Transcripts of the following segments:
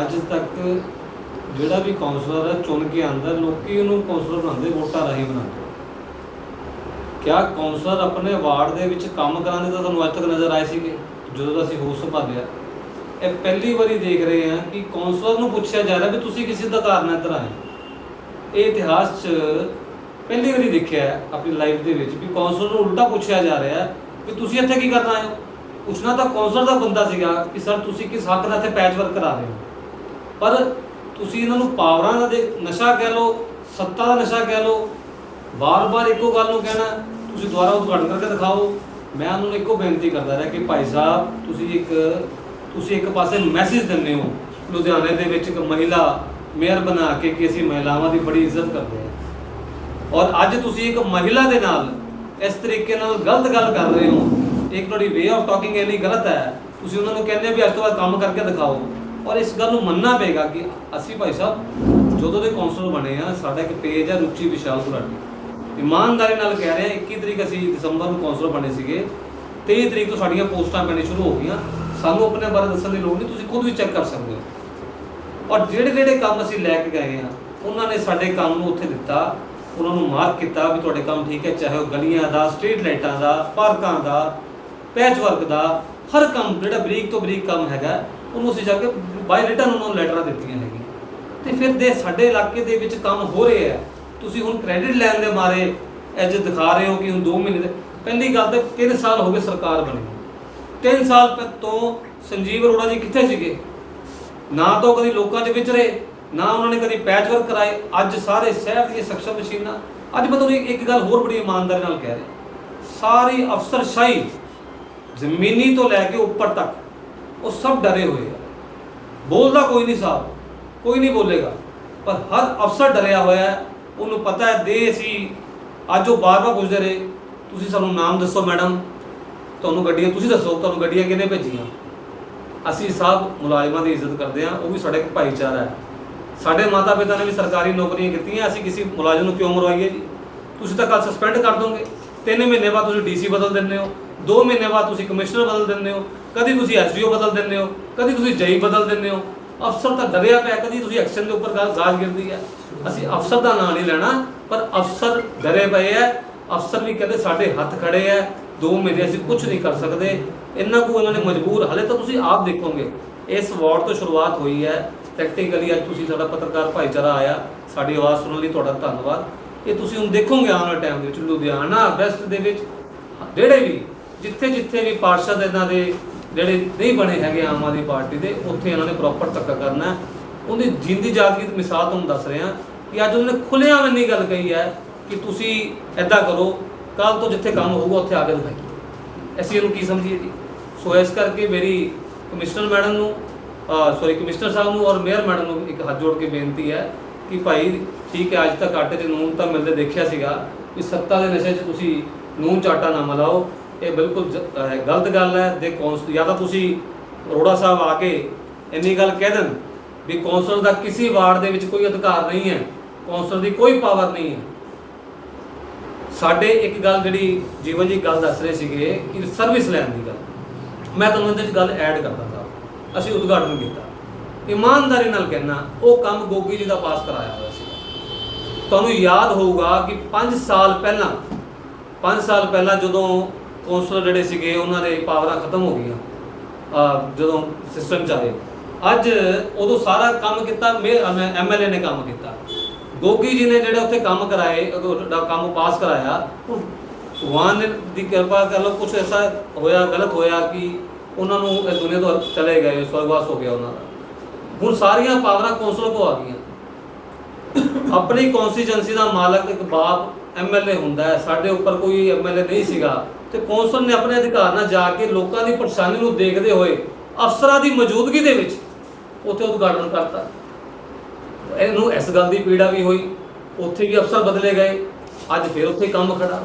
ਅੱਜ ਤੱਕ ਜਿਹੜਾ ਵੀ ਕਾਉਂਸਲਰ ਹੈ ਚੁਣ ਕੇ ਆਂਦਾ, ਲੋਕੀ ਉਹਨੂੰ ਕਾਉਂਸਲਰ ਬਣਾਉਂਦੇ, ਵੋਟਾਂ ਰਾਹੀਂ ਬਣਾਉਂਦੇ। ਕਿਆ ਕਾਉਂਸਲਰ ਆਪਣੇ ਵਾਰਡ ਦੇ ਵਿੱਚ ਕੰਮ ਕਰਾਉਂਦੇ ਤਾਂ ਤੁਹਾਨੂੰ ਅੱਜ ਤੱਕ ਨਜ਼ਰ ਆਏ ਸੀਗੇ? ਜਦੋਂ ਦਾ ਅਸੀਂ ਹੋਸ ਸੰਭਾਲਿਆ ਇਹ ਪਹਿਲੀ ਵਾਰੀ ਦੇਖ ਰਹੇ ਹਾਂ ਕਿ ਕਾਉਂਸਲਰ ਨੂੰ ਪੁੱਛਿਆ ਜਾ ਰਿਹਾ ਵੀ ਤੁਸੀਂ ਕਿਸੇ ਦਾ ਕਾਰਨ ਇੱਧਰ ਆਏ। ਇਹ ਇਤਿਹਾਸ 'ਚ ਪਹਿਲੀ ਵਾਰੀ ਦੇਖਿਆ ਆਪਣੀ ਲਾਈਫ ਦੇ ਵਿੱਚ ਵੀ ਕਾਉਂਸਲਰ ਨੂੰ ਉਲਟਾ ਪੁੱਛਿਆ ਜਾ ਰਿਹਾ ਵੀ ਤੁਸੀਂ ਇੱਥੇ ਕੀ ਕਰਨ ਆਏ ਹੋ? ਪੁੱਛਣਾ ਤਾਂ ਕਾਉਂਸਲਰ ਦਾ ਬੰਦਾ ਸੀਗਾ ਕਿ ਸਰ ਤੁਸੀਂ ਕਿਸ ਹੱਕ ਨਾਲ ਇੱਥੇ ਪੈਚ ਵਰਕ ਕਰਾ ਰਹੇ ਹੋ? ਪਰ ਤੁਸੀਂ ਇਹਨਾਂ ਨੂੰ ਪਾਵਰਾਂ ਦਾ ਦੇ ਨਸ਼ਾ ਕਹਿ ਲਓ, ਸੱਤਾ ਦਾ ਨਸ਼ਾ ਕਹਿ ਲਓ ਵਾਰ ਵਾਰ ਇੱਕੋ ਗੱਲ ਨੂੰ ਕਹਿਣਾ, ਤੁਸੀਂ ਦੁਬਾਰਾ ਉਦਘਾਟਨ ਕਰਕੇ ਦਿਖਾਓ। ਮੈਂ ਉਹਨਾਂ ਨੂੰ ਇੱਕੋ ਬੇਨਤੀ ਕਰਦਾ ਰਿਹਾ ਕਿ ਭਾਈ ਸਾਹਿਬ, ਤੁਸੀਂ ਇੱਕ ਤੁਸੀਂ ਇੱਕ ਪਾਸੇ ਮੈਸੇਜ ਦਿੰਦੇ ਹੋ। ਲੁਧਿਆਣੇ ਦੇ ਵਿੱਚ ਇੱਕ ਮਹਿਲਾ ਮੇਅਰ ਬਣਾ ਕੇ ਕਿ ਅਸੀਂ ਮਹਿਲਾਵਾਂ ਦੀ ਬੜੀ ਇੱਜ਼ਤ ਕਰਦੇ ਹਾਂ। ਔਰ ਅੱਜ ਤੁਸੀਂ ਇੱਕ ਮਹਿਲਾ ਦੇ ਨਾਲ ਇਸ ਤਰੀਕੇ ਨਾਲ ਗਲਤ ਗੱਲ ਕਰ ਰਹੇ ਹੋ। ਇੱਕ ਤੁਹਾਡੀ ਵੇ ਆਫ ਟਾਕਿੰਗ ਇੰਨੀ ਗਲਤ ਹੈ। ਤੁਸੀਂ ਉਹਨਾਂ ਨੂੰ ਕਹਿੰਦੇ ਵੀ ਅੱਜ ਤੋਂ ਬਾਅਦ ਕੰਮ ਕਰਕੇ ਦਿਖਾਓ। ਔਰ ਇਸ ਗੱਲ ਨੂੰ ਮੰਨਣਾ ਪਏਗਾ ਕਿ ਅਸੀਂ ਭਾਈ ਸਾਹਿਬ, ਜਦੋਂ ਦੇ ਕਾਉਂਸਲਰ ਬਣੇ ਆ, ਸਾਡਾ ਇੱਕ ਪੇਜ ਹੈ ਰੁਚੀ ਵਿਸ਼ਾਲ ਗੁਲਾਟੀ ਇਮਾਨਦਾਰੀ ਨਾਲ ਕਹਿ ਰਹੇ ਹਾਂ 21 ਤਰੀਕ ਅਸੀਂ ਦਸੰਬਰ ਨੂੰ ਕਾਉਂਸਲਰ ਬਣੇ ਸੀਗੇ। 23 ਤਰੀਕ ਤੋਂ ਸਾਡੀਆਂ ਪੋਸਟਾਂ ਪੈਣੀ ਸ਼ੁਰੂ ਹੋ ਗਈਆਂ। ਸਾਨੂੰ ਆਪਣੇ ਬਾਰੇ ਦੱਸਣ ਦੀ ਲੋੜ ਨਹੀਂ, ਤੁਸੀਂ ਖੁਦ ਵੀ ਚੈੱਕ ਕਰ ਸਕਦੇ ਹੋ। ਔਰ ਜਿਹੜੇ ਜਿਹੜੇ ਕੰਮ ਅਸੀਂ ਲੈ ਕੇ ਗਏ ਆ, ਉਹਨਾਂ ਨੇ ਸਾਡੇ ਕੰਮ ਨੂੰ ਉੱਥੇ ਦਿੱਤਾ। ਉਹਨਾਂ ਨੂੰ ਮਾਰਕ ਕੀਤਾ ਵੀ ਤੁਹਾਡੇ ਕੰਮ ਠੀਕ ਹੈ, ਚਾਹੇ ਉਹ ਗਲੀਆਂ ਦਾ ਸਟਰੀਟ ਲਾਈਟਾਂ ਦਾ, ਪਾਰਕਾਂ ਦਾ। ਪੈਚ ਵਰਕ ਦਾ ਹਰ ਕੰਮ ਜਿਹੜਾ ਬਰੀਕ ਤੋਂ ਬਰੀਕ ਕੰਮ ਹੈਗਾ, ਉਹਨੂੰ ਅਸੀਂ ਜਾ ਕੇ ਬਾਈ ਰਿਟਰਨ ਉਹਨਾਂ ਨੂੰ ਲੈਟਰਾਂ ਦਿੱਤੀਆਂ ਹੈਗੀਆਂ। ਤੇ ਫਿਰ ਦੇ ਸਾਡੇ ਇਲਾਕੇ ਦੇ ਵਿੱਚ ਕੰਮ ਹੋ ਰਹੇ ਹੈ ਤੁਸੀਂ ਹੁਣ ਕ੍ਰੈਡਿਟ ਲੈਣ ਦੇ ਮਾਰੇ ਅੱਜ ਦਿਖਾ ਰਹੇ ਹੋ ਕਿ ਹੁਣ 2 ਮਹੀਨੇ ਦੇ, ਪਹਿਲੀ ਗੱਲ ਤੇ 3 ਸਾਲ ਹੋ ਗਏ ਸਰਕਾਰ ਬਣੀ 3 ਸਾਲ ਤੋਂ ਸੰਜੀਵ ਅਰੋੜਾ ਜੀ ਕਿੱਥੇ ਸੀਗੇ? ਨਾ ਤਾਂ ਉਹ ਕਦੀ ਲੋਕਾਂ 'ਚ ਵਿਚਰੇ, ਨਾ ਉਹਨਾਂ ਨੇ ਕਦੀ ਪੈਚ ਵਰਕ ਕਰਾਏ। ਅੱਜ ਸਾਰੇ ਸ਼ਹਿਰ ਦੀਆਂ ਸਖਸ਼ਮ ਮਸ਼ੀਨਾਂ, ਅੱਜ ਮੈਂ ਤੁਹਾਨੂੰ ਇੱਕ ਗੱਲ ਹੋਰ ਬੜੀ ਇਮਾਨਦਾਰੀ ਨਾਲ ਕਹਿ ਰਿਹਾ। ਸਾਰੀ ਅਫਸਰਸ਼ਾਹੀ ਜ਼ਮੀਨੀ ਤੋਂ ਲੈ ਕੇ ਉੱਪਰ ਤੱਕ, ਉਹ ਸਭ ਡਰੇ ਹੋਏ ਆ। ਬੋਲਦਾ ਕੋਈ ਨਹੀਂ ਸਾਹਿਬ ਕੋਈ ਨਹੀਂ ਬੋਲੇਗਾ। ਪਰ ਹਰ ਅਫਸਰ ਡਰਿਆ ਹੋਇਆ ਹੈ, ਉਹਨੂੰ ਪਤਾ ਹੈ, ਦੇ ਅਸੀਂ ਅੱਜ ਉਹ ਬਾਰ-ਬਾਰ ਪੁੱਛਦੇ ਰਹੇ, ਤੁਸੀਂ ਸਾਨੂੰ ਨਾਮ ਦੱਸੋ ਮੈਡਮ, ਤੁਹਾਨੂੰ ਗੱਡੀਆਂ, ਤੁਸੀਂ ਦੱਸੋ, ਤੁਹਾਨੂੰ ਗੱਡੀਆਂ ਕਿਹਨੇ ਭੇਜੀਆਂ? ਅਸੀਂ ਸਭ ਮੁਲਾਜ਼ਮਾਂ ਦੀ ਇੱਜ਼ਤ ਕਰਦੇ ਹਾਂ, ਉਹ ਵੀ ਸਾਡੇ ਇੱਕ ਭਾਈਚਾਰਾ ਹੈ। ਸਾਡੇ ਮਾਤਾ ਪਿਤਾ ਨੇ ਵੀ ਸਰਕਾਰੀ ਨੌਕਰੀਆਂ ਕੀਤੀਆਂ, ਅਸੀਂ ਕਿਸੇ ਮੁਲਾਜ਼ਮ ਨੂੰ ਕਿਉਂ ਮਰਵਾਈਏ ਜੀ? ਤੁਸੀਂ ਤਾਂ ਕੱਲ ਸਸਪੈਂਡ ਕਰ ਦੋਗੇ। ਤਿੰਨ ਮਹੀਨੇ ਬਾਅਦ ਤੁਸੀਂ ਡੀਸੀ ਬਦਲ ਦਿੰਦੇ ਹੋ। 2 ਮਹੀਨੇ ਬਾਅਦ ਤੁਸੀਂ ਕਮਿਸ਼ਨਰ ਬਦਲ ਦਿੰਦੇ ਹੋ, ਕਦੀ ਤੁਸੀਂ ਐਸਡੀਓ ਬਦਲ ਦਿੰਦੇ ਹੋ, ਕਦੀ ਤੁਸੀਂ ਜਈ ਬਦਲ ਦਿੰਦੇ ਹੋ, ਅਫਸਰ ਤਾਂ ਡਰਿਆ ਪਿਆ, ਕਦੀ ਤੁਸੀਂ ਐਕਸ਼ਨ ਦੇ ਉੱਪਰ ਗੱਲ ਗਾਜ ਗਿਰਦੀ ਹੈ। ਅਸੀਂ ਅਫਸਰ ਦਾ ਨਾਂ ਨਹੀਂ ਲੈਣਾ, ਪਰ ਅਫਸਰ ਡਰੇ ਪਏ ਐ ਅਫਸਰ ਵੀ ਕਹਿੰਦੇ ਸਾਡੇ ਹੱਥ ਖੜੇ ਐ 2 ਮਹੀਨੇ ਅਸੀਂ ਕੁਝ ਨਹੀਂ ਕਰ ਸਕਦੇ, ਇੰਨਾ ਕੁ ਉਹਨਾਂ ਨੇ ਮਜਬੂਰ, ਹਲੇ ਤਾਂ ਤੁਸੀਂ ਆਪ ਦੇਖੋਗੇ, ਇਸ ਵਾਰਡ ਤੋਂ ਸ਼ੁਰੂਆਤ ਹੋਈ ਹੈ ਪ੍ਰੈਕਟੀਕਲੀ ਅੱਜ ਤੁਸੀਂ ਸਾਡਾ ਪੱਤਰਕਾਰ ਭਾਈਚਾਰਾ ਆਇਆ, ਸਾਡੀ ਆਵਾਜ਼ ਸੁਣਨ ਲਈ ਤੁਹਾਡਾ ਧੰਨਵਾਦ, ਇਹ ਤੁਸੀਂ ਹੁਣ ਦੇਖੋਗੇ ਆਉਣ ਵਾਲੇ ਟਾਈਮ ਦੇ ਵਿੱਚ, ਲੁਧਿਆਣਾ, ਵੈਸਟ ਦੇ ਵਿੱਚ ਜਿਹੜੇ ਵੀ ਜਿੱਥੇ ਜਿੱਥੇ ਵੀ ਪਾਰਸ਼ਦ ਇਹਨਾਂ ਦੇ ਜਿਹੜੇ ਨਹੀਂ ਬਣੇ ਹੈਗੇ ਆਮ ਆਦਮੀ ਪਾਰਟੀ ਦੇ, ਉੱਥੇ ਇਹਨਾਂ ਨੇ ਪ੍ਰੋਪਰ ਧੱਕਾ ਕਰਨਾ ਉਹਦੀ ਜਿੰਦੀ ਜਾਗਦੀ ਮਿਸਾਲ ਤੁਹਾਨੂੰ ਦੱਸ ਰਿਹਾ ਕਿ ਅੱਜ ਉਹਨਾਂ ਨੇ ਖੁੱਲਿਆਂ ਇੰਨੀ ਗੱਲ ਕਹੀ ਹੈ ਕਿ ਤੁਸੀਂ ਐਦਾਂ ਕਰੋ ਕੱਲ ਤੋਂ ਜਿੱਥੇ ਕੰਮ ਹੋਊਗਾ ਉੱਥੇ ਆ ਕੇ ਦਿਖਾਈ। ਅਸੀਂ ਇਹਨੂੰ ਕੀ ਸਮਝੀਏ ਜੀ? ਸੋ ਇਸ ਕਰਕੇ ਮੇਰੀ ਕਮਿਸ਼ਨਰ ਮੈਡਮ ਨੂੰ ਸੌਰੀ ਕਮਿਸ਼ਨਰ ਸਾਹਿਬ ਨੂੰ ਔਰ ਮੇਅਰ ਮੈਡਮ ਨੂੰ ਇੱਕ ਹੱਥ ਜੋੜ ਕੇ ਬੇਨਤੀ ਹੈ ਕਿ ਭਾਈ ਠੀਕ ਹੈ, ਅੱਜ ਤੱਕ ਆਟੇ ਦੇ ਨੂਨ ਤਾਂ ਮਿਲਦੇ ਦੇਖਿਆ ਸੀਗਾ ਕਿ ਸੱਤਾ ਦੇ ਨਸ਼ੇ 'ਚ ਤੁਸੀਂ ਨੂਨ ਚਾਟਾ ਨਾ ਮਿਲਾਓ। ਇਹ ਬਿਲਕੁਲ ਜ- ਅਹ ਗਲਤ ਗੱਲ ਹੈ। ਦੇ ਕੌਂਸਲ ਜਾਂ ਤਾਂ ਤੁਸੀਂ ਅਰੋੜਾ ਸਾਹਿਬ ਆ ਕੇ ਇੰਨੀ ਗੱਲ ਕਹਿ ਦੇਣ ਵੀ ਕੌਂਸਲ ਦਾ ਕਿਸੇ ਵਾਰਡ ਦੇ ਵਿੱਚ ਕੋਈ ਅਧਿਕਾਰ ਨਹੀਂ ਹੈ। ਕੌਂਸਲ ਦੀ ਕੋਈ ਪਾਵਰ ਨਹੀਂ ਹੈ। ਸਾਡੇ ਇੱਕ ਗੱਲ ਜਿਹੜੀ ਜੀਵਨ ਜੀ ਗੱਲ ਦੱਸ ਰਹੇ ਸੀਗੇ ਕਿ ਸਰਵਿਸ ਲੈਣ ਦੀ ਗੱਲ। ਮੈਂ ਤੁਹਾਨੂੰ ਇਹਦੇ ਵਿੱਚ ਗੱਲ ਐਡ ਕਰਦਾ ਹਾਂ ਅਸੀਂ ਉਦਘਾਟਨ ਕੀਤਾ। ਇਮਾਨਦਾਰੀ ਨਾਲ ਕਹਿਣਾ ਉਹ ਕੰਮ ਗੋਗੀ ਜੀ ਦਾ ਪਾਸ ਕਰਾਇਆ ਹੋਇਆ ਸੀ ਤੁਹਾਨੂੰ ਯਾਦ ਹੋਊਗਾ ਕਿ 5 ਸਾਲ ਪਹਿਲਾਂ 5 ਸਾਲ ਪਹਿਲਾਂ ਜਦੋਂ ਕੌਂਸਲਰ ਜਿਹੜੇ ਸੀਗੇ, ਉਹਨਾਂ ਦੇ ਪਾਵਰਾਂ ਖਤਮ ਹੋ ਗਈਆਂ। ਅਹ ਜਦੋਂ ਸਿਸਟਮ ਚ ਆਏ। ਅੱਜ ਉਦੋਂ ਸਾਰਾ ਕੰਮ ਕੀਤਾ ਐਮਐਲਏ ਨੇ ਕੰਮ ਕੀਤਾ। ਗੋਗੀ ਜੀ ਨੇ ਜਿਹੜੇ ਉੱਥੇ ਕੰਮ ਕਰਾਏ ਦਾ ਕੰਮ ਪਾਸ ਕਰਾਇਆ ਭਗਵਾਨ ਦੀ ਕਿਰਪਾ ਕਰ ਲਓ ਕੁਝ ਐਸਾ ਹੋਇਆ, ਗਲਤ ਹੋਇਆ ਕਿ ਉਹਨਾਂ ਨੂੰ ਇਸ ਦੁਨੀਆ ਤੋਂ ਚਲੇ ਗਏ, ਸਵਰਗਵਾਸ ਹੋ ਗਿਆ ਉਹਨਾਂ ਦਾ। ਹੁਣ ਸਾਰੀਆਂ ਪਾਵਰਾਂ ਕੌਂਸਲ ਕੋ ਆ ਗਈਆਂ। ਆਪਣੀ ਕੌਂਸਟੀਚੁਐਂਸੀ ਦਾ ਮਾਲਕ ਇੱਕ ਬਾਪ ਐਮਐਲਏ ਹੁੰਦਾ ਹੈ। ਸਾਡੇ ਉੱਪਰ ਕੋਈ ਐਮਐਲਏ ਨਹੀਂ ਸੀਗਾ। ਤੇ ਕੌਂਸਲ ਨੇ ਆਪਣੇ ਅਧਿਕਾਰ ਨਾਲ ਜਾ ਕੇ ਲੋਕਾਂ ਦੀ ਪਰੇਸ਼ਾਨੀ ਨੂੰ ਦੇਖਦੇ ਹੋਏ ਅਫਸਰਾਂ ਦੀ ਮੌਜੂਦਗੀ ਦੇ ਵਿੱਚ ਉੱਥੇ ਉਦਘਾਟਨ ਕਰਤਾ। ਇਹਨੂੰ ਇਸ ਗੱਲ ਦੀ ਪੀੜਾ ਵੀ ਹੋਈ, ਉੱਥੇ ਵੀ ਅਫਸਰ ਬਦਲੇ ਗਏ, ਅੱਜ ਫਿਰ ਉੱਥੇ ਕੰਮ ਖੜਾ।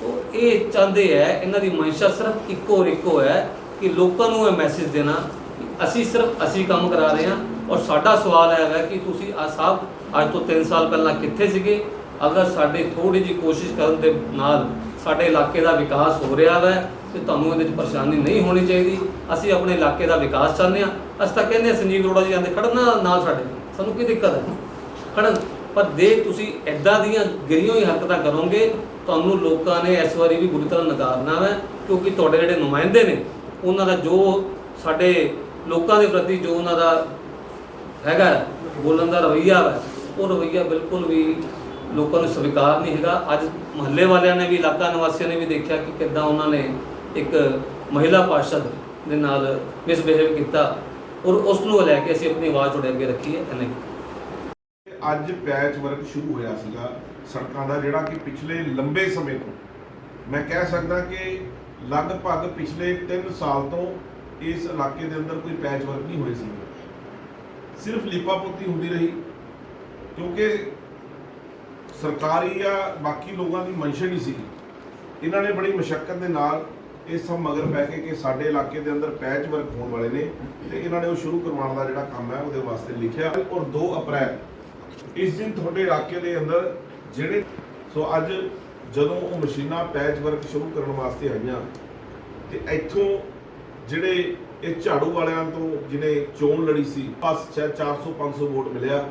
ਸੋ ਇਹ ਚਾਹੁੰਦੇ ਹੈ ਇਹਨਾਂ ਦੀ ਮਨਸ਼ਾ ਸਿਰਫ ਇੱਕੋ ਔਰ ਇੱਕੋ ਹੈ ਕਿ ਲੋਕਾਂ ਨੂੰ ਇਹ ਮੈਸੇਜ ਦੇਣਾ ਅਸੀਂ ਸਿਰਫ ਅਸੀਂ ਕੰਮ ਕਰਾ ਰਹੇ ਹਾਂ ਔਰ ਸਾਡਾ ਸਵਾਲ ਇਹ ਹੈਗਾ ਕਿ ਤੁਸੀਂ ਆ ਸਾਹਿਬ ਅੱਜ ਤੋਂ 3 ਸਾਲ ਪਹਿਲਾਂ ਕਿੱਥੇ ਸੀਗੇ? ਅਗਰ ਸਾਡੇ ਥੋੜੀ ਜਿਹੀ ਕੋਸ਼ਿਸ਼ ਕਰਨ ਦੇ ਨਾਲ ਸਾਡੇ ਇਲਾਕੇ ਦਾ ਵਿਕਾਸ ਹੋ ਰਿਹਾ ਹੈ ਤੇ ਤੁਹਾਨੂੰ ਇਹਦੇ 'ਚ ਪਰੇਸ਼ਾਨੀ ਨਹੀਂ ਹੋਣੀ ਚਾਹੀਦੀ। ਅਸੀਂ ਆਪਣੇ ਇਲਾਕੇ ਦਾ ਵਿਕਾਸ ਚਾਹੁੰਦੇ ਹਾਂ। ਅਸੀਂ ਤਾਂ ਕਹਿੰਦੇ ਹਾਂ ਸੰਜੀਵ ਅਰੋੜਾ ਜੀ ਆਂਦੇ, ਖੜਨ ਨਾਲ ਸਾਡੇ ਸਾਨੂੰ ਕੀ ਦਿੱਕਤ ਹੈ? ਖੜਨ। ਪਰ ਦੇ ਤੁਸੀਂ ਐਦਾਂ ਦੀਆਂ ਗਿਰੀਆਂ ਹੋਈ ਹਰਕਤਾਂ ਕਰੋਗੇ, ਤੁਹਾਨੂੰ ਲੋਕਾਂ ਨੇ ਇਸ ਵਾਰੀ ਵੀ ਬੁਰੀ ਤਰ੍ਹਾਂ ਨਕਾਰਨਾ ਹੈ ਕਿਉਂਕਿ ਤੁਹਾਡੇ ਜਿਹੜੇ ਨੁਮਾਇੰਦੇ ਨੇ, ਉਹਨਾਂ ਦਾ ਜੋ ਸਾਡੇ ਲੋਕਾਂ ਦੇ ਪ੍ਰਤੀ ਜੋ ਉਹਨਾਂ ਦਾ ਹੈਗਾ ਬੋਲਣ ਦਾ ਰਵੱਈਆ ਹੈ ਉਹ ਰਵੱਈਆ ਬਿਲਕੁਲ ਵੀ ਲੋਕਾਂ ਨੂੰ ਸਵੀਕਾਰ ਨਹੀਂ ਹੈਗਾ। ਅੱਜ ਮਹੱਲੇ ਵਾਲਿਆਂ ਨੇ ਵੀ, ਇਲਾਕਾ ਨਿਵਾਸੀਆਂ ਨੇ ਵੀ ਦੇਖਿਆ ਕਿ ਕਿੱਦਾਂ ਉਹਨਾਂ ਨੇ ਇੱਕ ਮਹਿਲਾ ਪਾਰਸ਼ਦ ਦੇ ਨਾਲ ਮਿਸਬਿਹੇਵ ਕੀਤਾ ਔਰ ਉਸ ਨੂੰ ਲੈ ਕੇ ਅਸੀਂ ਆਪਣੀ ਆਵਾਜ਼ ਤੁਹਾਡੇ ਅੱਗੇ ਰੱਖੀ ਹੈ। ਇਹਨੇ ਅੱਜ ਪੈਚ ਵਰਕ ਸ਼ੁਰੂ ਹੋਇਆ ਸੀਗਾ। ਸੜਕਾਂ ਦਾ ਜਿਹੜਾ ਕਿ ਪਿਛਲੇ ਲੰਬੇ ਸਮੇਂ ਤੋਂ ਮੈਂ ਕਹਿ ਸਕਦਾ ਕਿ ਲਗਭਗ ਪਿਛਲੇ 3 ਸਾਲ ਤੋਂ ਇਸ ਇਲਾਕੇ ਦੇ ਅੰਦਰ ਕੋਈ ਪੈਚ ਵਰਕ ਨਹੀਂ ਹੋਏ ਸੀ ਸਿਰਫ ਲਿਪਾਪੋਤੀ ਹੁੰਦੀ ਰਹੀ, ਕਿਉਂਕਿ ਸਰਕਾਰੀ ਜਾਂ ਬਾਕੀ ਲੋਕਾਂ ਦੀ ਮਨਸ਼ਾ ਨਹੀਂ ਸੀ। ਇਹਨਾਂ ਨੇ ਬੜੀ ਮੁਸ਼ਕਲ ਦੇ ਨਾਲ ਇਹ ਸਭ ਮਗਰ ਪੈ ਕੇ ਕਿ ਸਾਡੇ ਇਲਾਕੇ ਦੇ ਅੰਦਰ ਪੈਚ ਵਰਕ ਹੋਣ ਵਾਲੇ ਨੇ ਤੇ ਇਹਨਾਂ ਨੇ ਉਹ ਸ਼ੁਰੂ ਕਰਵਾਉਣ ਦਾ ਜਿਹੜਾ ਕੰਮ ਹੈ ਉਹਦੇ ਵਾਸਤੇ ਲਿਖਿਆ। ਔਰ 2 ਅਪ੍ਰੈਲ, ਇਸ ਦਿਨ ਤੁਹਾਡੇ ਇਲਾਕੇ ਦੇ ਅੰਦਰ ਜਿਹੜੇ ਸੋ ਅੱਜ ਜਦੋਂ ਉਹ ਮਸ਼ੀਨਾਂ ਪੈਚ ਵਰਕ ਸ਼ੁਰੂ ਕਰਨ ਵਾਸਤੇ ਆਈਆਂ, ਤੇ ਇੱਥੋਂ ਜਿਹੜੇ ਇਹ ਝਾੜੂ ਵਾਲਿਆਂ ਤੋਂ ਜਿਹਨੇ ਚੋਣ ਲੜੀ ਸੀ, ਬਸ ਸ਼ਾਇਦ 400 500 ਵੋਟ ਮਿਲਿਆ,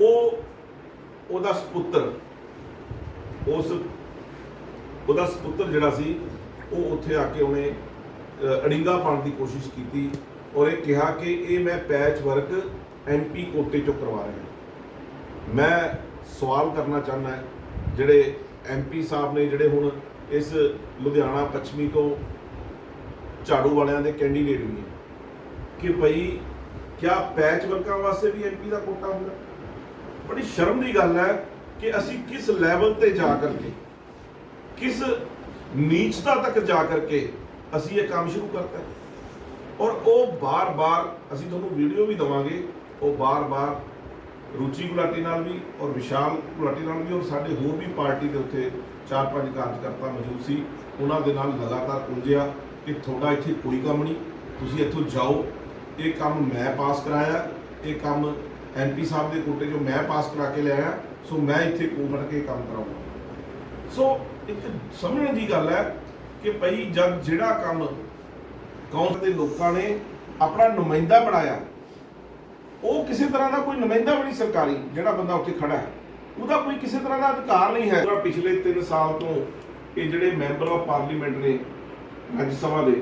ਉਹ ਉਹਦਾ ਸੁਪੁੱਤਰ, ਉਸ ਉਹਦਾ ਸੁਪੁੱਤਰ ਜਿਹੜਾ ਸੀ, ਉਹ ਉੱਥੇ ਆ ਕੇ ਉਹਨੇ ਅੜਿੰਗਾ ਪਾਉਣ ਦੀ ਕੋਸ਼ਿਸ਼ ਕੀਤੀ ਔਰ ਇਹ ਕਿਹਾ ਕਿ ਇਹ ਮੈਂ ਪੈਚ ਵਰਕ ਐਮਪੀ ਕੋਟੇ ਚੋਂ ਕਰਵਾ ਰਿਹਾ ਮੈਂ ਸਵਾਲ ਕਰਨਾ ਚਾਹੁੰਦਾ ਜਿਹੜੇ ਐਮਪੀ ਸਾਹਿਬ ਨੇ ਜਿਹੜੇ ਹੁਣ ਇਸ ਲੁਧਿਆਣਾ ਪੱਛਮੀ ਤੋਂ ਝਾੜੂ ਵਾਲਿਆਂ ਦੇ ਕੈਂਡੀਡੇਟ ਵੀ ਕਿ ਭਈ ਕਿਆ ਪੈਚ ਵਰਕਾਂ ਵਾਸਤੇ ਵੀ ਐਮਪੀ ਦਾ ਕੋਟਾ ਹੁੰਦਾ? ਬੜੀ ਸ਼ਰਮ ਦੀ ਗੱਲ ਹੈ ਕਿ ਅਸੀਂ ਕਿਸ ਲੈਵਲ ਤੇ ਜਾ ਕਰਕੇ, ਕਿਸ ਨੀਚਤਾ ਤੱਕ ਜਾ ਕਰਕੇ ਅਸੀਂ ਇਹ ਕੰਮ ਸ਼ੁਰੂ ਕਰਤਾ ਔਰ ਉਹ ਬਾਰ-ਬਾਰ ਅਸੀਂ ਤੁਹਾਨੂੰ ਵੀਡੀਓ ਵੀ ਦਵਾਂਗੇ, ਉਹ ਬਾਰ-ਬਾਰ ਰੁਚੀ ਗੁਲਾਟੀ ਨਾਲ ਵੀ ਔਰ ਵਿਸ਼ਾਲ ਗੁਲਾਟੀ ਨਾਲ ਵੀ ਔਰ ਸਾਡੇ ਹੋਰ ਵੀ ਪਾਰਟੀ ਦੇ ਉੱਤੇ ਚਾਰ ਪੰਜ ਕਾਰਜਕਰਤਾ ਮੌਜੂਦ ਸੀ, ਉਹਨਾਂ ਦੇ ਨਾਲ ਲਗਾਤਾਰ ਉਲਝਿਆ ਕਿ ਤੁਹਾਡਾ ਇੱਥੇ ਕੋਈ ਕੰਮ ਨਹੀਂ, ਤੁਸੀਂ ਇੱਥੋਂ ਜਾਓ, ਇਹ ਕੰਮ ਮੈਂ ਪਾਸ ਕਰਾਇਆ, ਇਹ ਕੰਮ ਐਮਪੀ ਸਾਹਿਬ ਦੇ ਕੋਟੇ ਜੋ ਮੈਂ ਪਾਸ ਕਰਾ ਕੇ ਲਿਆਇਆ, ਸੋ ਮੈਂ ਇੱਥੇ ਕੋਲ ਕੇ ਕੰਮ ਕਰਾਉਂਗਾ ਸੋ ਇੱਕ ਸਮਝਣ ਦੀ ਗੱਲ ਹੈ ਕਿ ਭਈ ਜਦ ਜਿਹੜਾ ਕੰਮ ਕੌਂਸਲ ਦੇ ਲੋਕਾਂ ਨੇ ਆਪਣਾ ਨੁਮਾਇੰਦਾ ਬਣਾਇਆ, ਉਹ ਕਿਸੇ ਤਰ੍ਹਾਂ ਦਾ ਕੋਈ ਨੁਮਾਇੰਦਾ ਵੀ ਨਹੀਂ ਸਰਕਾਰੀ, ਜਿਹੜਾ ਬੰਦਾ ਉੱਥੇ ਖੜਾ ਹੈ। ਉਹਦਾ ਕੋਈ ਕਿਸੇ ਤਰ੍ਹਾਂ ਦਾ ਅਧਿਕਾਰ ਨਹੀਂ ਹੈ। ਜਿਹੜਾ ਪਿਛਲੇ 3 ਸਾਲ ਤੋਂ ਇਹ ਜਿਹੜੇ ਮੈਂਬਰ ਆਫ ਪਾਰਲੀਮੈਂਟ ਨੇ, ਰਾਜ ਸਭਾ ਦੇ